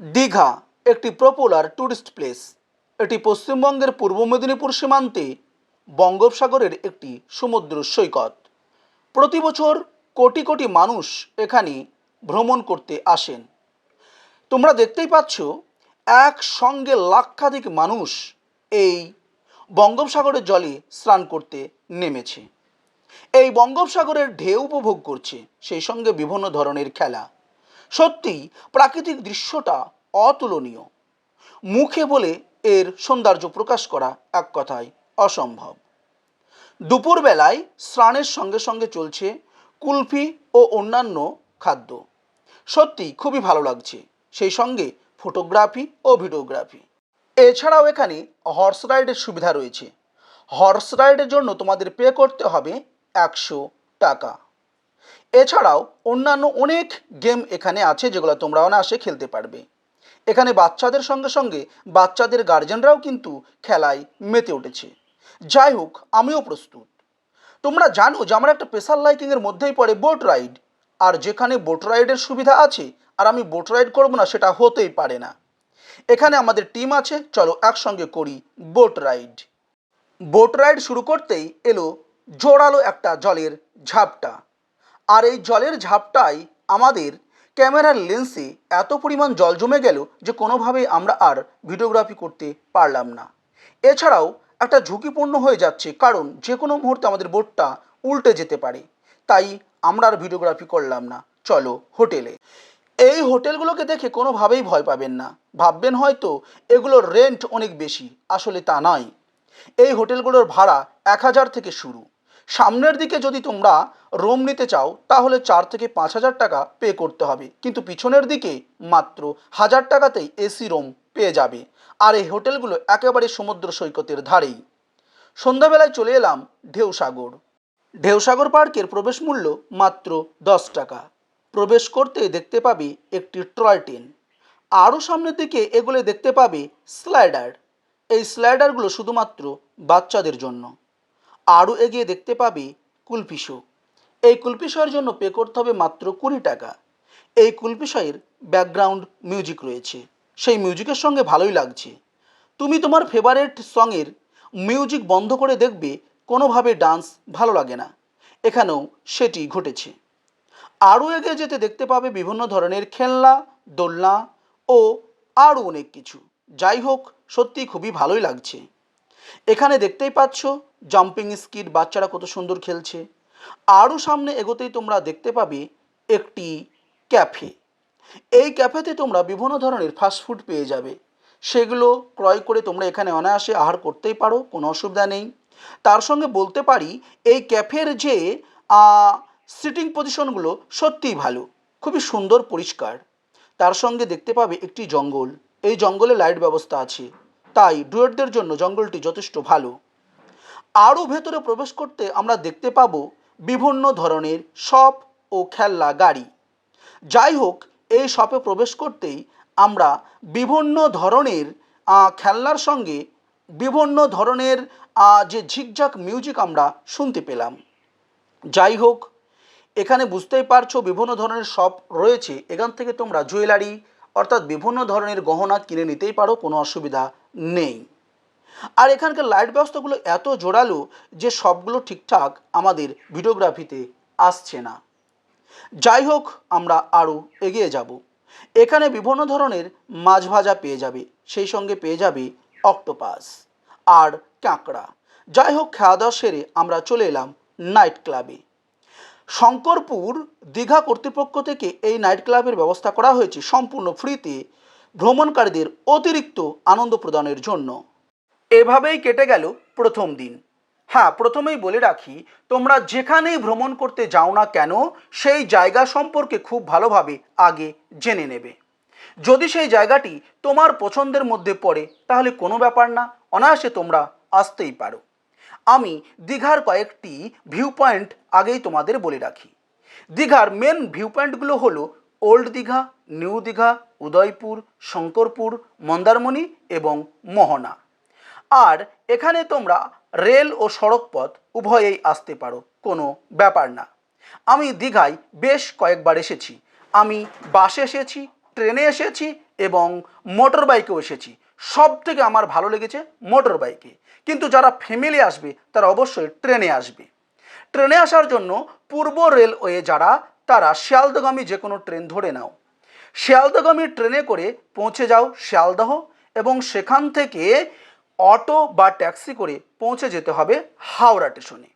দীঘা, একটি popular tourist place এটি পশ্চিমবঙ্গের পূর্ব মেদিনীপুর সীমান্তে বঙ্গোপসাগরের একটি সমুদ্র সৈকত। প্রতি বছর কোটি কোটি মানুষ এখানে ভ্রমণ করতে আসেন। তোমরা দেখতেই পাচ্ছ, একসঙ্গে লাক্ষাধিক মানুষ এই বঙ্গোপসাগরের জলে স্নান করতে নেমেছে। এই বঙ্গোপসাগরের ঢেউ উপভোগ করছে, সেই সঙ্গে বিভিন্ন ধরনের খেলা। সত্যি প্রাকৃতিক দৃশ্যটা অতুলনীয়। মুখে বলে এর সৌন্দর্য প্রকাশ করা এক কথায় অসম্ভব। দুপুরবেলায় স্নানের সঙ্গে সঙ্গে চলছে কুলফি ও অন্যান্য খাদ্য। সত্যি খুবই ভালো লাগছে, সেই সঙ্গে ফটোগ্রাফি ও ভিডিওগ্রাফি। এছাড়াও এখানে হর্স রাইডের সুবিধা রয়েছে। হর্স রাইডের জন্য তোমাদের পে করতে হবে একশো টাকা। এছাড়াও অন্যান্য অনেক গেম এখানে আছে যেগুলো তোমরা অনায়াসে খেলতে পারবে। এখানে বাচ্চাদের সঙ্গে সঙ্গে বাচ্চাদের গার্জেনরাও কিন্তু খেলায় মেতে উঠেছে। যাই হোক, আমিও প্রস্তুত। তোমরা জানো যে আমার একটা স্পেশাল লাইকিংয়ের মধ্যেই পড়ে বোট রাইড আর যেখানে বোট রাইডের সুবিধা আছে আর আমি বোট রাইড করব না সেটা হতেই পারে না। এখানে আমাদের টিম আছে, চলো একসঙ্গে করি বোট রাইড বোট রাইড শুরু করতেই এলো জোরালো একটা জলের ঝাপটা। আর এই জলের ঝাপটাই আমাদের ক্যামেরার লেন্সে এত পরিমাণ জল জমে গেল যে কোনোভাবেই আমরা আর ভিডিওগ্রাফি করতে পারলাম না। এছাড়াও একটা ঝুঁকিপূর্ণ হয়ে যাচ্ছে কারণ যে কোনো মুহূর্তে আমাদের বোটটা উল্টে যেতে পারে। তাই আমরা আর ভিডিওগ্রাফি করলাম না। চলো হোটেলে। এই হোটেলগুলোকে দেখে কোনোভাবেই ভয় পাবেন না। ভাববেন হয়তো এগুলোর রেন্ট অনেক বেশি। আসলে তা নয়। এই হোটেলগুলোর ভাড়া এক হাজার থেকে শুরু। সামনের দিকে যদি তোমরা রুম নিতে চাও, তাহলে চার থেকে পাঁচ হাজার টাকা পে করতে হবে। কিন্তু পিছনের দিকে মাত্র হাজার টাকাতেই এসি রুম পেয়ে যাবে। আর এই হোটেলগুলো একেবারে সমুদ্র সৈকতের ধারেই। সন্ধ্যাবেলায় চলে এলাম ঢেউসাগর। ঢেউসাগর পার্কের প্রবেশ মূল্য মাত্র দশ টাকা। প্রবেশ করতে দেখতে পাবে একটি টয় ট্রেন আরও সামনের দিকে এগুলো দেখতে পাবে স্লাইডার। এই স্লাইডারগুলো শুধুমাত্র বাচ্চাদের জন্য। আরও এগিয়ে দেখতে পাবে কুলপিশো এই কুলপিশয়ের জন্য পে করতে হবে মাত্র কুড়ি টাকা। এই কুলপিশয়ের ব্যাকগ্রাউন্ড মিউজিক রয়েছে। সেই মিউজিকের সঙ্গে ভালোই লাগছে। তুমি তোমার ফেভারেট সঙের মিউজিক বন্ধ করে দেখবে, কোনোভাবে ডান্স ভালো লাগে না। এখানেও সেটি ঘটেছে। আরও এগিয়ে যেতে দেখতে পাবে বিভিন্ন ধরনের খেলনা, দোলনা ও আরও অনেক কিছু। যাই হোক সত্যি খুবই ভালোই লাগছে। এখানে দেখতেই পাচ্ছ জাম্পিং স্কিট বাচ্চারা কত সুন্দর খেলছে। আরও সামনে এগোতেই তোমরা দেখতে পাবে একটি ক্যাফে এই ক্যাফেতে তোমরা বিভিন্ন ধরনের ফাস্টফুড পেয়ে যাবে। সেগুলো ক্রয় করে তোমরা এখানে অনায়াসে আহার করতেই পারো, কোনো অসুবিধা নেই। তার সঙ্গে বলতে পারি, এই ক্যাফের যে সিটিং পজিশনগুলো সত্যিই ভালো, খুবই সুন্দর, পরিষ্কার। তার সঙ্গে দেখতে পাবে একটি জঙ্গল। এই জঙ্গলে লাইট ব্যবস্থা আছে। তাই ডুয়েটদের জন্য জঙ্গলটি যথেষ্ট ভালো। আরও ভেতরে প্রবেশ করতে আমরা দেখতে পাবো বিভিন্ন ধরনের শপ ও খেলনা গাড়ি। যাই হোক, এই শপে প্রবেশ করতেই আমরা বিভিন্ন ধরনের খেলনার সঙ্গে বিভিন্ন ধরনের যে ঝিকঝাক মিউজিক আমরা শুনতে পেলাম। যাই হোক, এখানে বুঝতেই পারছ বিভিন্ন ধরনের শপ রয়েছে। এখান থেকে তোমরা জুয়েলারি অর্থাৎ বিভিন্ন ধরনের গহনা কিনে নিতেই পারো, কোনো অসুবিধা নেই। আর এখানকার লাইট ব্যবস্থাগুলো এত জোরালো যে সবগুলো ঠিকঠাক আমাদের ভিডিওগ্রাফিতে আসছে না। যাই হোক, আমরা আরও এগিয়ে যাব। এখানে বিভিন্ন ধরনের মাছ ভাজা পেয়ে যাবে, সেই সঙ্গে পেয়ে যাবে অক্টোপাস আর কাঁকড়া। যাই হোক, খাওয়া দাওয়া সেরে আমরা চলে এলাম নাইট ক্লাবে শঙ্করপুর দীঘা কর্তৃপক্ষ থেকে এই নাইট ক্লাবের ব্যবস্থা করা হয়েছে সম্পূর্ণ ফ্রিতে ভ্রমণকারীদের অতিরিক্ত আনন্দ প্রদানের জন্য। এভাবেই কেটে গেল প্রথম দিন। হ্যাঁ প্রথমেই বলে রাখি, তোমরা যেখানেই ভ্রমণ করতে যাও না কেন, সেই জায়গা সম্পর্কে খুব ভালোভাবে আগে জেনে নেবে। যদি সেই জায়গাটি তোমার পছন্দের মধ্যে পড়ে, তাহলে কোনো ব্যাপার না, অনায়াসে তোমরা আসতেই পারো। আমি দীঘার কয়েকটি ভিউ পয়েন্ট আগেই তোমাদের বলে রাখি। দীঘার মেন ভিউ পয়েন্টগুলো হলো ওল্ড দীঘা নিউ দীঘা, উদয়পুর, শঙ্করপুর, মন্দারমণি এবং মোহনা। আর এখানে তোমরা রেল ও সড়ক পথ উভয়েই আসতে পারো, কোনো ব্যাপার না। আমি দীঘায় বেশ কয়েকবার এসেছি। আমি বাসে এসেছি, ট্রেনে এসেছি এবং মোটর বাইকেও এসেছি। সব থেকে আমার ভালো লেগেছে মোটর বাইকে কিন্তু যারা ফ্যামিলি আসবে, তারা অবশ্যই ট্রেনে আসবে। ট্রেনে আসার জন্য পূর্ব রেলওয়ে যারা, তারা শিয়ালদগামী যে কোনো ট্রেন ধরে নাও। শিয়ালদগামী ট্রেনে করে পৌঁছে যাও শিয়ালদহ এবং সেখান থেকে অটো বা ট্যাক্সি করে পৌঁছে যেতে হবে হাওড়া স্টেশনে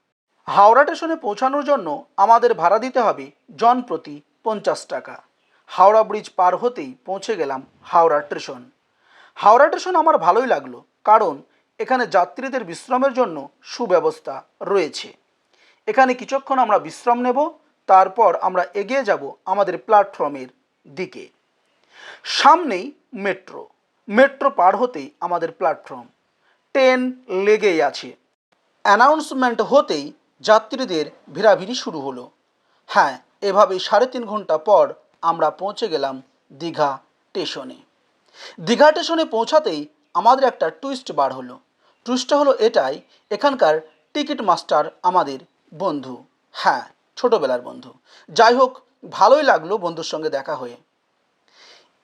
হাওড়া স্টেশনে পৌঁছানোর জন্য আমাদের ভাড়া দিতে হবে জন প্রতি পঞ্চাশ টাকা। হাওড়া ব্রিজ পার হতেই পৌঁছে গেলাম হাওড়া স্টেশন হাওড়া স্টেশন আমার ভালোই লাগল, কারণ এখানে যাত্রীদের বিশ্রামের জন্য সুব্যবস্থা রয়েছে। এখানে কিছুক্ষণ আমরা বিশ্রাম নেব, তারপর আমরা এগিয়ে যাব আমাদের প্ল্যাটফর্মের দিকে। সামনেই মেট্রো মেট্রো পার হতেই আমাদের প্ল্যাটফর্ম। ট্রেন লেগেই আছে। অ্যানাউন্সমেন্ট হতেই যাত্রীদের ভিড়াভিড়ি শুরু হলো। হ্যাঁ এভাবেই সাড়ে তিন ঘণ্টা পর আমরা পৌঁছে গেলাম দীঘা স্টেশনে। দীঘা স্টেশনে পৌঁছাতেই আমাদের একটা টুইস্ট বার হলো। টুইস্টটা হলো এটাই, এখানকার টিকিট মাস্টার আমাদের বন্ধু। হ্যাঁ ছোটোবেলার বন্ধু। যাই হোক, ভালোই লাগল বন্ধুর সঙ্গে দেখা হয়ে।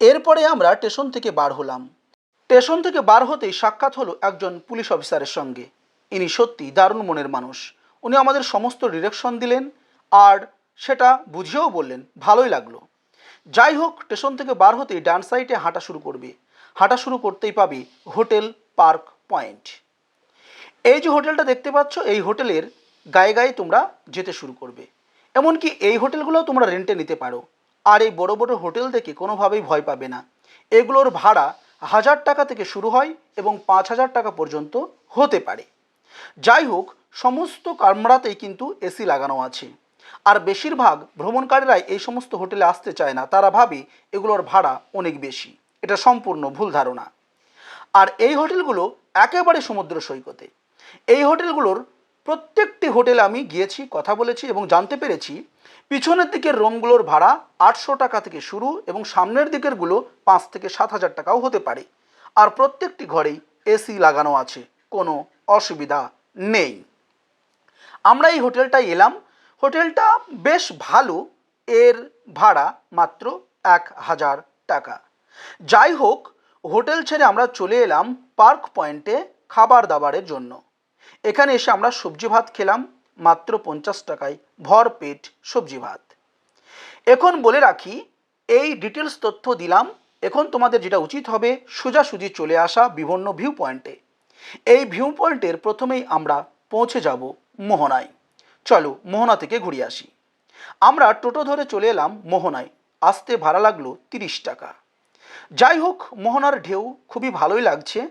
এরপরে আমরা স্টেশন থেকে বার হলাম। স্টেশন থেকে বার হতেই সাক্ষাৎ হলো একজন পুলিশ অফিসারের সঙ্গে। ইনি সত্যি দারুণ মনের মানুষ। উনি আমাদের সমস্ত ডিরেকশন দিলেন আর সেটা বুঝিয়েও বললেন, ভালোই লাগল। যাই হোক, স্টেশন থেকে বার হতেই ডান সাইডে হাঁটা শুরু করবে। হাঁটা শুরু করতেই পাবে হোটেল পার্ক পয়েন্ট। এই যে হোটেলটা দেখতে পাচ্ছ, এই হোটেলের গায়ে গায়ে তোমরা যেতে শুরু করবে। এমনকি এই হোটেলগুলোও তোমরা রেন্টে নিতে পারো। আর এই বড় বড় হোটেল থেকে কোনোভাবেই ভয় পাবে না। এগুলোর ভাড়া হাজার টাকা থেকে শুরু হয় এবং পাঁচ হাজার টাকা পর্যন্ত হতে পারে। যাই হোক, সমস্ত কামরাতেই কিন্তু এসি লাগানো আছে। আর বেশিরভাগ ভ্রমণকারীরাই এই সমস্ত হোটেলে আসতে চায় না। তারা ভাবে এগুলোর ভাড়া অনেক বেশি। এটা সম্পূর্ণ ভুল ধারণা। আর এই হোটেলগুলো একেবারে সমুদ্র সৈকতে। এই হোটেলগুলোর প্রত্যেকটি হোটেলে আমি গিয়েছি, কথা বলেছি এবং জানতে পেরেছি, পিছনের দিকের রুমগুলোর ভাড়া আটশো টাকা থেকে শুরু এবং সামনের দিকেরগুলো পাঁচ থেকে সাত হাজার টাকাও হতে পারে। আর প্রত্যেকটি ঘরেই এসি লাগানো আছে। কোনো অসুবিধা নেই। আমরা এই হোটেলটায় এলাম হোটেলটা বেশ ভালো, এর ভাড়া মাত্র এক হাজার টাকা। যাই হোক, হোটেল ছেড়ে আমরা চলে এলাম পার্ক পয়েন্টে খাবার দাবারের জন্য। এখানে এসে আমরা সবজি ভাত খেলাম, মাত্র পঞ্চাশ টাকায় ভর পেট সবজি ভাত। এখন বলে রাখি, এই ডিটেলস তথ্য দিলাম। এখন তোমাদের যেটা উচিত হবে, সোজাসুজি চলে আসা বিভিন্ন ভিউ পয়েন্টে এই ভিউ পয়েন্টের প্রথমেই আমরা পৌঁছে যাব মোহনায়। চলো মোহনা থেকে ঘুরে আসি। আমরা টোটো ধরে চলে এলাম মোহনায়। আসতে ভাড়া লাগল তিরিশ টাকা। যাই হোক, মোহনার ঢেউ খুবই ভালোই লাগছে।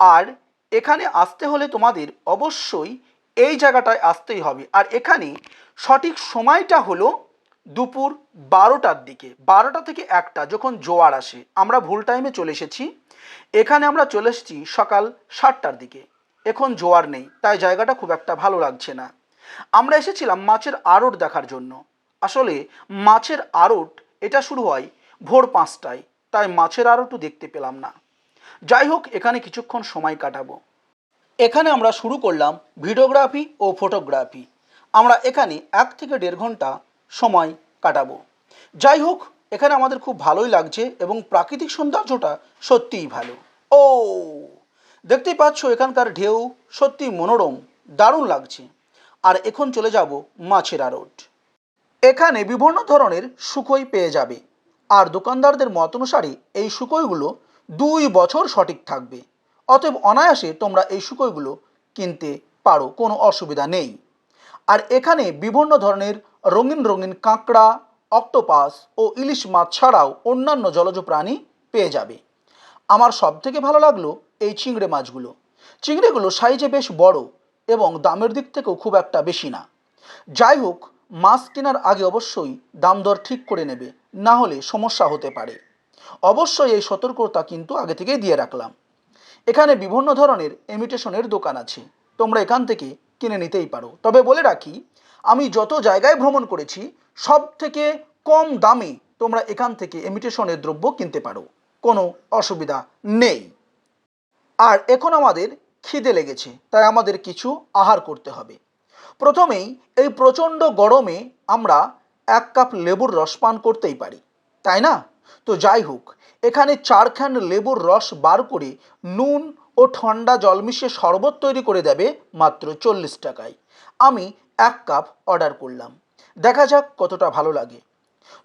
আর এখানে আসতে হলে তোমাদের অবশ্যই এই জায়গাটায় আসতেই হবে। আর এখানে সঠিক সময়টা হলো দুপুর বারোটার দিকে, বারোটা থেকে একটা, যখন জোয়ার আসে। আমরা ভুল টাইমে চলে এসেছি। এখানে আমরা চলে এসেছি সকাল সাতটার দিকে। এখন জোয়ার নেই, তাই জায়গাটা খুব একটা ভালো লাগছে না। আমরা এসেছিলাম মাছের আড়ট দেখার জন্য। আসলে মাছের আড়ট, এটা শুরু হয় ভোর পাঁচটায়, তাই মাছের আড়টও দেখতে পেলাম না। যাই হোক, এখানে কিছুক্ষণ সময় কাটাবো। এখানে আমরা শুরু করলাম ভিডিওগ্রাফি ও ফটোগ্রাফি। আমরা এখানে এক থেকে দেড় ঘণ্টা সময় কাটাবো। যাই হোক, এখানে আমাদের খুব ভালোই লাগছে এবং প্রাকৃতিক সৌন্দর্যটা সত্যিই ভালো। ও, দেখতেই পাচ্ছ এখানকার ঢেউ সত্যি মনোরম, দারুণ লাগছে। আর এখন চলে যাব মাছের আড়ট এখানে বিভিন্ন ধরনের শুকোই পেয়ে যাবে। আর দোকানদারদের মত অনুসারে এই শুকোইগুলো দুই বছর সঠিক থাকবে। অতএব অনায়াসে তোমরা এই শুকোইগুলো কিনতে পারো, কোনো অসুবিধা নেই। আর এখানে বিভিন্ন ধরনের রঙিন রঙিন কাঁকড়া, অক্টোপাস ও ইলিশ মাছ ছাড়াও অন্যান্য জলজ প্রাণী পেয়ে যাবে। আমার সব থেকে ভালো লাগল এই চিংড়ে মাছগুলো। চিংড়েগুলো সাইজে বেশ বড় এবং দামের দিক থেকেও খুব একটা বেশি না। যাই হোক, মাছ কেনার আগে অবশ্যই দাম দর ঠিক করে নেবে, না হলে সমস্যা হতে পারে। অবশ্যই এই সতর্কতা কিন্তু আগে থেকেই দিয়ে রাখলাম। এখানে বিভিন্ন ধরনের এমিটেশনের দোকান আছে, তোমরা এখান থেকে কিনে নিতেই পারো। তবে বলে রাখি, আমি যত জায়গায় ভ্রমণ করেছি সব থেকে কম দামে তোমরা এখান থেকে এমিটেশনের দ্রব্য কিনতে পারো। কোনো অসুবিধা নেই। আর এখন আমাদের খিদে লেগেছে, তাই আমাদের কিছু আহার করতে হবে। প্রথমেই এই প্রচণ্ড গরমে আমরা এক কাপ লেবুর রস পান করতেই পারি, তাই না? তো যাই হোক, এখানে চারখান লেবুর রস বার করে নুন ও ঠান্ডা জল মিশিয়ে শরবত তৈরি করে দেবে মাত্র চল্লিশ টাকায়। আমি এক কাপ অর্ডার করলাম। দেখা যাক কতটা ভালো লাগে।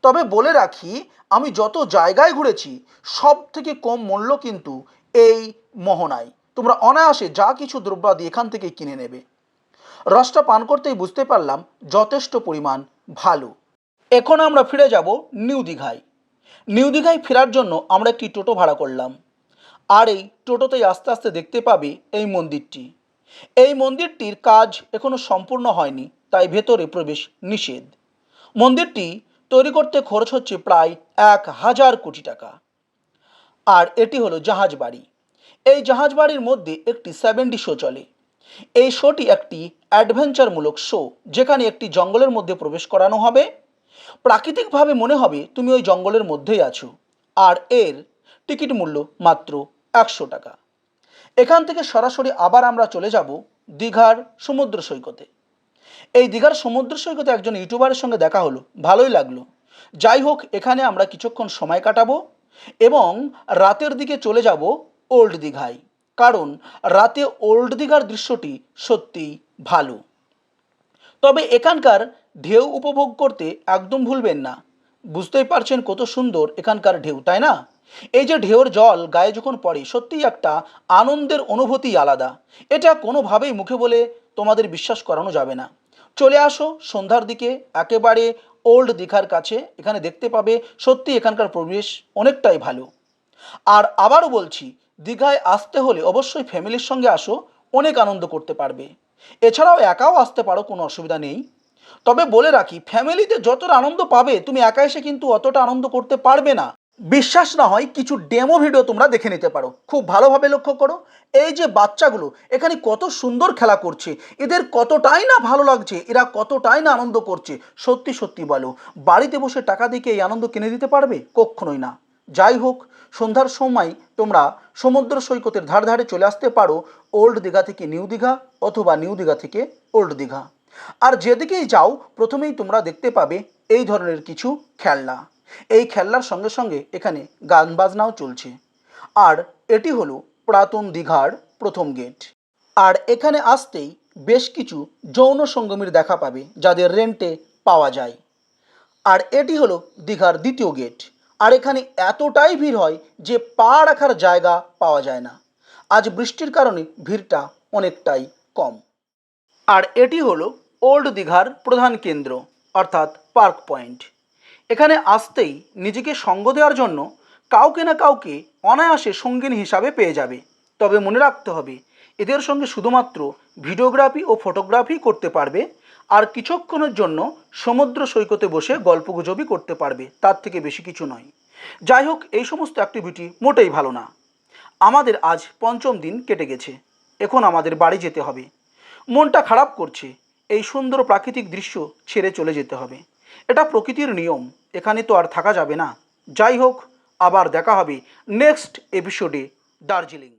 তবে বলে রাখি, আমি যত জায়গায় ঘুরেছি সব থেকে কম মূল্য কিন্তু এই মোহনায়। তোমরা অনায়াসে যা কিছু দ্রব্যাদি এখান থেকে কিনে নেবে। রসটা পান করতেই বুঝতে পারলাম যথেষ্ট পরিমাণ ভালো। এখন আমরা ফিরে যাব নিউ দীঘায়। নিউ দীঘায় ফেরার জন্য আমরা একটি টোটো ভাড়া করলাম। আর এই টোটোতেই আস্তে আস্তে দেখতে পাবে এই মন্দিরটি। এই মন্দিরটির কাজ এখনও সম্পূর্ণ হয়নি, তাই ভেতরে প্রবেশ নিষেধ। মন্দিরটি তৈরি করতে খরচ হচ্ছে প্রায় এক হাজার কোটি টাকা। আর এটি হলো জাহাজ বাড়ি। এই জাহাজ বাড়ির মধ্যে একটি সেভেন্টি শো চলে। এই শোটি একটি অ্যাডভেঞ্চারমূলক শো যেখানে একটি জঙ্গলের মধ্যে প্রবেশ করানো হবে। প্রাকৃতিকভাবে মনে হবে তুমি ওই জঙ্গলের মধ্যেই আছো, আর এর টিকিট মূল্য মাত্র একশো টাকা। এখান থেকে সরাসরি আবার আমরা চলে যাব দীঘার সমুদ্র সৈকতে। এই দীঘার সমুদ্র সৈকতে একজন ইউটিউবারের সঙ্গে দেখা হলো, ভালোই লাগল। যাই হোক, এখানে আমরা কিছুক্ষণ সময় কাটাবো এবং রাতের দিকে চলে যাব ওল্ড দীঘায় কারণ রাতে ওল্ড দীঘার দৃশ্যটি সত্যিই ভালো। তবে এখানকার ঢেউ উপভোগ করতে একদম ভুলবেন না। বুঝতেই পারছেন কত সুন্দর এখানকার ঢেউ, তাই না? এই যে ঢেউর জল গায়ে যখন পড়ে, সত্যিই একটা আনন্দের অনুভূতি আলাদা। এটা কোনোভাবেই মুখে বলে তোমাদের বিশ্বাস করানো যাবে না। চলে আসো সন্ধ্যার দিকে, একেবারে ওল্ড দীঘার কাছে। এখানে দেখতে পাবে সত্যি এখানকার পরিবেশ অনেকটাই ভালো। আর আবারও বলছি দীঘায় আসতে হলে অবশ্যই ফ্যামিলির সঙ্গে আসো, অনেক আনন্দ করতে পারবে। এছাড়াও একাও আসতে পারো, কোনো অসুবিধা নেই। তবে বলে রাখি ফ্যামিলিতে যতটা আনন্দ পাবে, তুমি একা এসে কিন্তু অতটা আনন্দ করতে পারবে না। বিশ্বাস না হয় কিছু ডেমো ভিডিও তোমরা দেখে নিতে পারো। খুব ভালোভাবে লক্ষ্য করো, এই যে বাচ্চাগুলো, এখানে কত সুন্দর খেলা করছে। এদের কতটাই না ভালো লাগছে, এরা কতটাই না আনন্দ করছে। সত্যি সত্যি বলো, বাড়িতে বসে টাকা দিয়ে কি এই আনন্দ কিনে দিতে পারবে? কখনোই না। যাই হোক, সন্ধ্যার সময় তোমরা সমুদ্র সৈকতের ধার ধারে চলে আসতে পারো ওল্ড দীঘা থেকে নিউ দীঘা অথবা নিউ দীঘা থেকে ওল্ড দীঘা। আর যেদিকেই যাও, প্রথমেই তোমরা দেখতে পাবে এই ধরনের কিছু খেলনা। এই খেলনার সঙ্গে সঙ্গে এখানে গান বাজনাও চলছে। আর এটি হলো পুরাতন দীঘার প্রথম গেট। আর এখানে আসতেই বেশ কিছু যৌন সঙ্গমীর দেখা পাবে, যাদের রেন্টে পাওয়া যায়। আর এটি হলো দীঘার দ্বিতীয় গেট। আর এখানে এতটাই ভিড় হয় যে পা রাখার জায়গা পাওয়া যায় না। আজ বৃষ্টির কারণে ভিড়টা অনেকটাই কম। আর এটি হলো ওল্ড দীঘার প্রধান কেন্দ্র, অর্থাৎ পার্ক পয়েন্ট। এখানে আসতেই নিজেকে সঙ্গ দেওয়ার জন্য কাউকে না কাউকে অনায়াসে সঙ্গিনী হিসাবে পেয়ে যাবে। তবে মনে রাখতে হবে, এদের সঙ্গে শুধুমাত্র ভিডিওগ্রাফি ও ফটোগ্রাফি করতে পারবে আর কিছুক্ষণের জন্য সমুদ্র সৈকতে বসে গল্পগুজবই করতে পারবে, তার থেকে বেশি কিছু নয়। যাই হোক, এই সমস্ত অ্যাক্টিভিটি মোটেই ভালো না। আমাদের আজ পঞ্চম দিন কেটে গেছে। এখন আমাদের বাড়ি যেতে হবে। মনটা খারাপ করছে। এই সুন্দর প্রাকৃতিক দৃশ্য ছেড়ে চলে যেতে হবে। এটা প্রকৃতির নিয়ম, এখানে তো আর থাকা যাবে না। যাই হোক, আবার দেখা হবে নেক্সট এপিসোডে দার্জিলিং।